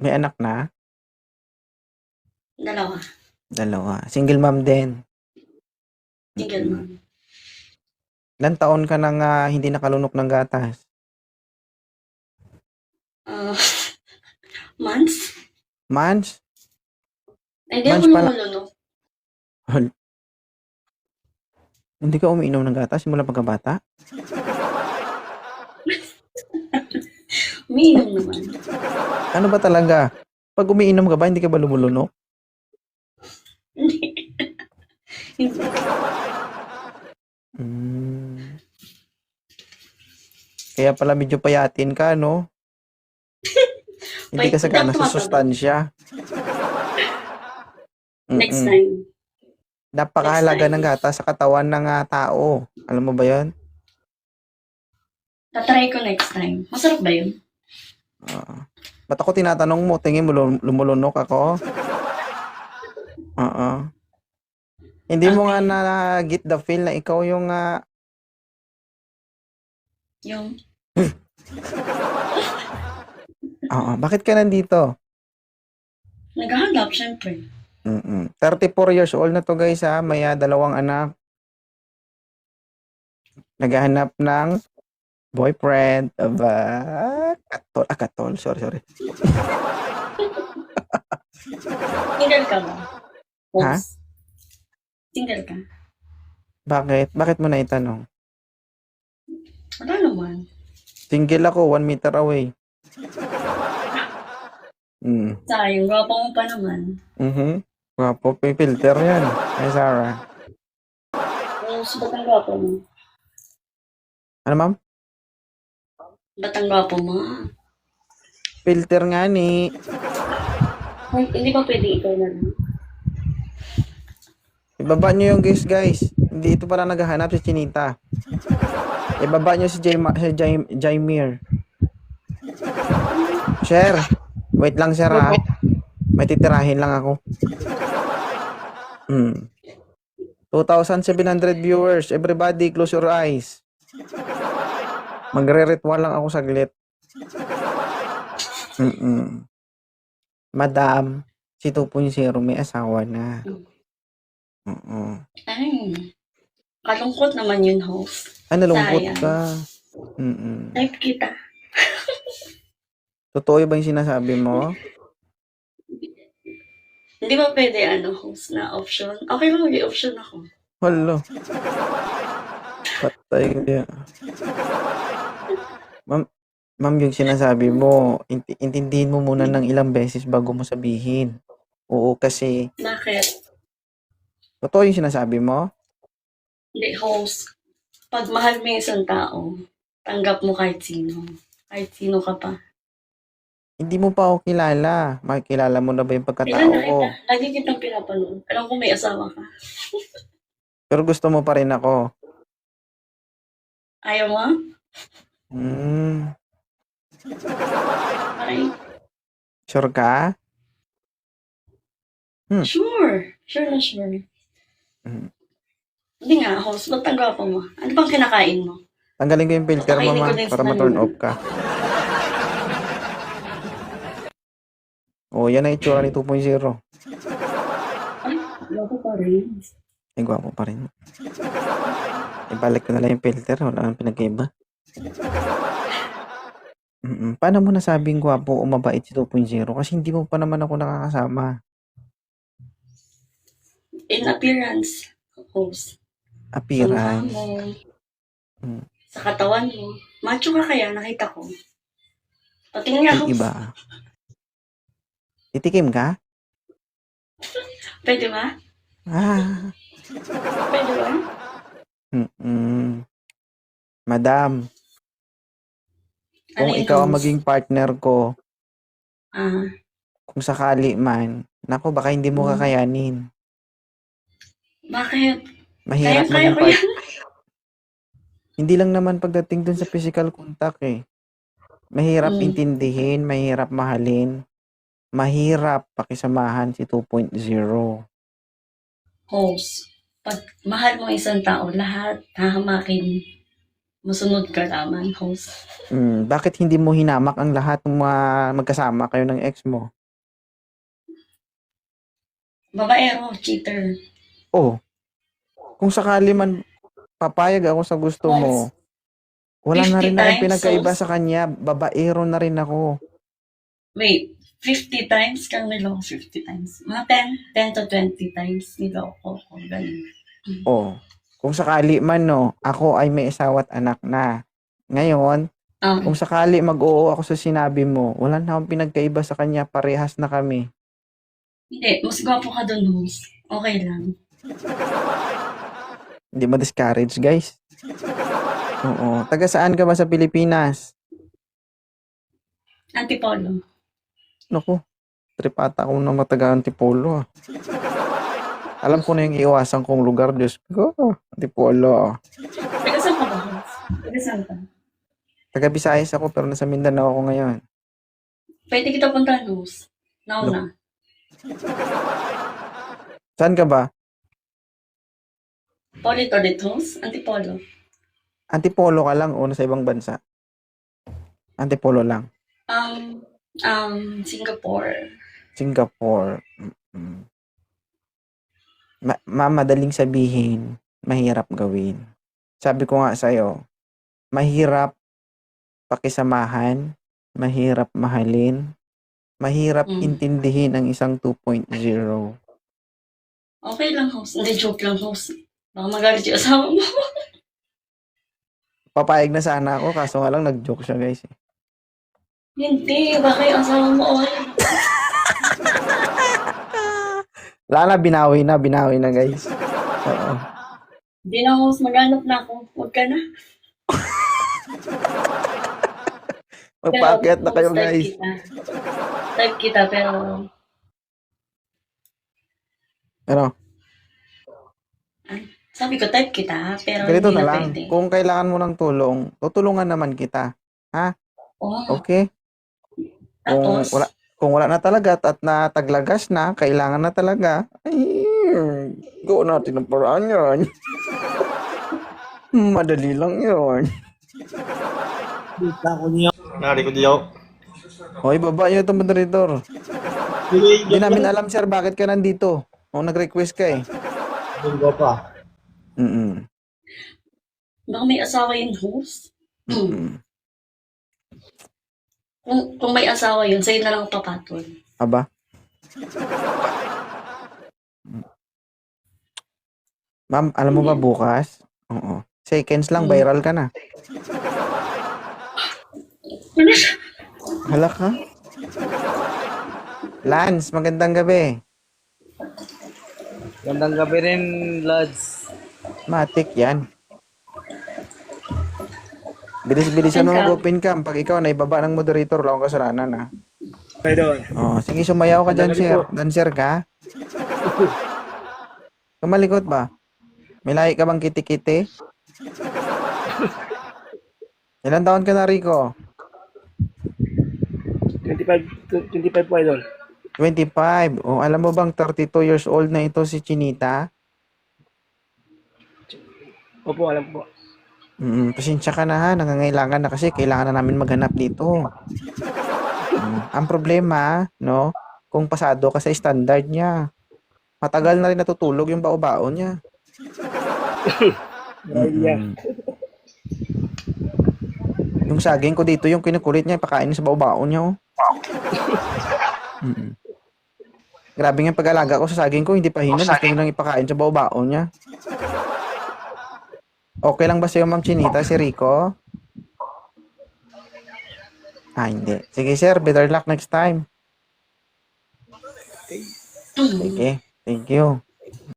May anak na? Dalawa. Dalawa. Single mom din. Single mom. Ilan taon ka nang ah, hindi nakalunok ng gatas? Ah, months? Months? Ay, Hindi ako Months pala. lumulunok. Hol. Hindi ka umiinom ng gatas simula pagkabata? Umiinom naman. Ano ba talaga? Pag umiinom ka ba, hindi ka ba lumulunok? Hindi. Hindi. Mm. Kaya pala medyo payatin ka, no? Hindi ka sagana sa sustansya. Next Mm-mm. time. Napakahalaga Next time. ng gatas sa katawan ng ah, tao. Alam mo ba yon? Tatry ko next time. Masarap ba yun? Oo. Ba't ako tinatanong mo, tingin mo lum- lumulunok ako? Oo. Hindi mo nga na get the feel na ikaw yung ah, Yung, Oo. Bakit ka nandito? naghahanap, syempre. Mm-mm. 34 years old na to guys ha. May ah, dalawang anak. Naghahanap ng boyfriend of ah, katol. Ah, katol. Sorry, sorry. Single ka ba? Ha? Oops. Single ka? Bakit? Bakit mo na itanong? Wala naman. Single ako, one meter away. Mm. Sayang, gwapo mo pa naman. Mhm. Gwapo, may filter yan. Ay, Sarah. Yung ba't ang gwapo mo? Ano, ma'am? Ba't ang gwapo mo? Filter nga ni. Ay, hindi ba pwede ikaw na lang? Ibaba nyo yung guys, guys. Hindi ito pala naghahanap si Chinita. Ibaba nyo si, Jay, si Jay, Jaimir. Share. Wait lang, sir, ha? May titirahin lang ako. Hmm. 2,700 viewers. Everybody, close your eyes. Magre-ritual lang ako saglit. Mm-mm. Madam, si 2.0 may asawa na. Oo. Ay, kalungkot naman yun, host. Ay, nalungkot Sayang. ka. Mm-mm. Type kita. Totoo ba yung sinasabi mo? Hindi ba pwede, ano, host na option? Okay lang, may option ako. Hala. Patay kaya. Ma'am, yung sinasabi mo, inti- intindihin mo muna ng ilang beses bago mo sabihin. Oo, kasi, Bakit? totoo yung sinasabi mo? Hindi, host. Pag mahal mo yung isang tao, tanggap mo kahit sino. Kahit sino ka pa. Hindi mo pa ako kilala. Makikilala mo na ba yung Kailan pagkatao ko? kita? Lagi kitang pinapanood. Alam ko may asawa ka. Pero gusto mo pa rin ako. Ayaw mo? Hmm, sure ka? Hmm. sure. Sure na sure. Hmm. Hindi nga, host. Ba't ang gwapo mo? Ano bang kinakain mo? Tanggalin ko yung filter mo, ma, para ma-turn off ka. Oh, yan ang itsura ni 2.0. Ay, gwapo pa rin. Ay, gwapo pa rin. Ibalik ko na lang yung filter. Wala nang pinagkaiba. Mm-mm. Paano mo nasabing gwapo o mabait si 2.0? Kasi hindi mo pa naman ako nakakasama. In appearance, host. Sa mukha Appearance. mo. Hmm. Sa katawan mo. Macho ka kaya, nakita ko. Patingin nga, host. iba. Titikim ka? Pwede ba? Ah. Pwede ba? Mm-mm. Madam, kung yun, ikaw ang maging partner ko, Ah, kung sakali man, nako baka hindi mo Hmm. kakayanin. bakit? Mahirap Kaya-kaya maging ko part- yan. Hindi lang naman pagdating dun sa physical contact eh. Mahirap Mm. intindihin, mahirap mahalin, mahirap pakisamahan si 2.0. Host. Pag mahal mo isang tao, lahat hahamakin Masunod ka naman, host. Hmm, bakit hindi mo hinamak ang lahat ng mga magkasama kayo ng ex mo? Babaero, cheater. Oh, kung sakali man papayag ako sa gusto mo, wala na 50 rin akong pinagkaiba so- sa kanya. Babaero na rin ako. Wait, 50 times kang niloko 50 times. Mga 10, 10 to 20 times niloko ko. Ganun. Oh, kung sakali man no, ako ay may asawa at anak na. Ngayon, Ah, kung sakali mag-oo ako sa sinabi mo, wala na akong pinagkaiba sa kanya, parehas na kami. hindi, mas gwapo ka dun, host. Okay lang. Hindi ma-discourage, guys. Oo. Taga saan ka ba sa Pilipinas? Antipolo. Naku, tripata ko na mataga Antipolo. ah. Alam ko na yung iwasan kong lugar, Diyos ko. Antipolo. Taga saan ka ba, host? Taga saan ka? Taga Visayas ako pero nasa Mindanao ako ngayon. Pwede kita puntahan, host. Nauna. Saan ka ba? Politolit, host. Antipolo. Antipolo ka lang o nasa ibang bansa? Antipolo lang. Um, um, Singapore. Singapore. Mm-mm. Ma- ma- madaling sabihin, mahirap gawin. Sabi ko nga sa'yo, mahirap pakisamahan, mahirap mahalin, mahirap Mm. intindihin ang isang 2.0. Okay lang, host. Hindi, joke lang, host. Baka magalit yung asawa mo. Papayag na sana ako, kaso nga lang nag-joke siya guys. eh. Hindi, baka yung asawa mo okay. Wala na, binawi na, binawi na guys. Oo. Hindi na, host. Maghanap na ako. Huwag ka na. Magpaakyat na kayo host, type guys. Kita. Type kita, pero Ano, sabi ko, type kita, pero ganito hindi na na lang. pwede. Kung kailangan mo ng tulong, tutulungan naman kita. Oh, Okay? Kung tapos, wala, kung wala na talaga at nataglagas na, kailangan na talaga, ay, go natin ang paraan yun. Madali lang yun. Nari ko diyaw. Hoy, baba yun itong moderator. Hindi namin alam, sir, bakit ka nandito. O, nag-request ka eh. Linggo pa. Mm-mm. baka may asawa yung host. Mm-mm. Kung, kung may asawa yun, sa'yo na lang papatol. Aba? Ma'am, alam mo ba bukas? Oo. Seconds lang, viral ka na. Ano siya? Hala ka? Lance, magandang gabi. Gandang gabi rin, lads. Matik yan. Bilis-bilisan mo Open cam. mag-open cam. Pag ikaw na ibaba ng moderator, wala akong kasalanan ha. Kayo doon. Oh, sige, sumayaw ka dyan, sir. Dancer ka? Kumalikot ba? May lahi ka bang kiti-kiti? Ilan taon ka na, Rico? 25, 25 po, idol. 25. Oh, alam mo bang 32 years old na ito si Chinita? Opo, alam po. Mm, pasensya ka na ha, nangangailangan na kasi kailangan na namin maghanap dito. Mm, ang problema, no, kung pasado ka sa standard niya, matagal na rin natutulog yung bao-bao niya. Mm. Yung saging ko dito, yung kinukulit niya, ipakain sa bao-bao niya. Oh. Mm. Grabe nga pag-alaga ko sa saging ko, hindi pa hinan, gusto ko lang ipakain sa bao-bao niya. Okay lang ba sa'yo, Ma'am Chinita, si Rico? Ah, hindi. Sige, sir. Better luck next time. Sige. Thank you.